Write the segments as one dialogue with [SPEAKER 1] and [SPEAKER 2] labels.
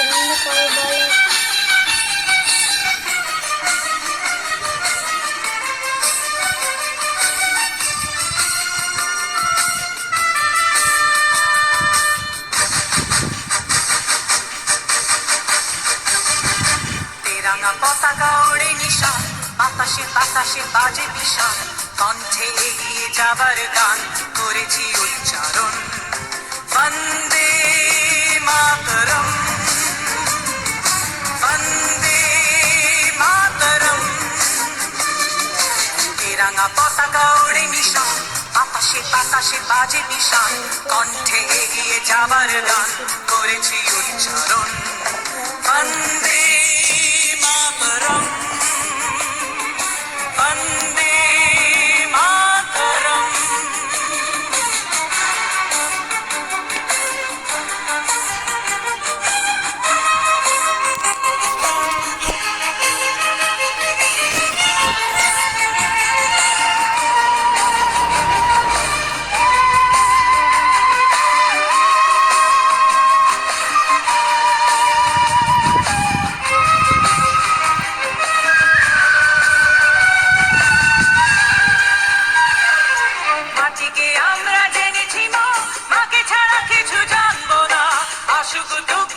[SPEAKER 1] রান্না রাঙা পতাকা ওড়ে নিশান বাতাসে বাতাসে বাজে ভীষণ কণ্ঠে এগিয়ে যাবার গান করেছি পতাকা ওড়ে নিশান বাতাসে বাতাসে বাজে নিশান কণ্ঠে এগিয়ে যাবার গান করেছি উচ্চারণ। Go.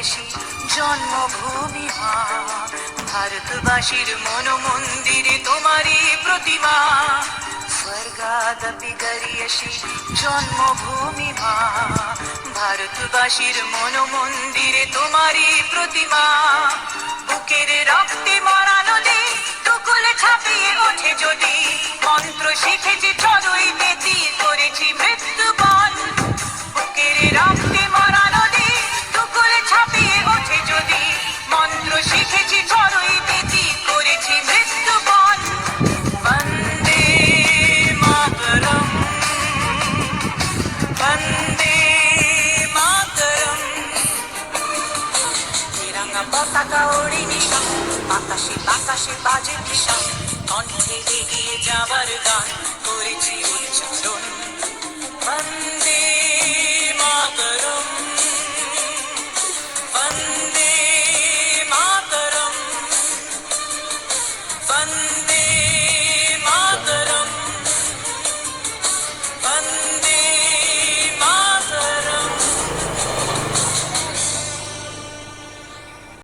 [SPEAKER 1] গরিয়সী জন্মভূমি মা। ভারতবাসীর মন মন্দিরে তোমারই প্রতিমা। স্বর্গাদপি গরিয়সী জন্মভূমি মা। ভারতবাসীর মন মন্দিরে তোমারই প্রতিমা। বুকের রক্তে মরা নদী, টুকুল ছাপিয়ে ওঠে যদি। মন্ত্র শিখেছি পতাকা নিশা বাতাসে বাতাসে বাজে দিশা কণ্ঠে এগিয়ে যাবার গান করেছি উচ্চারণ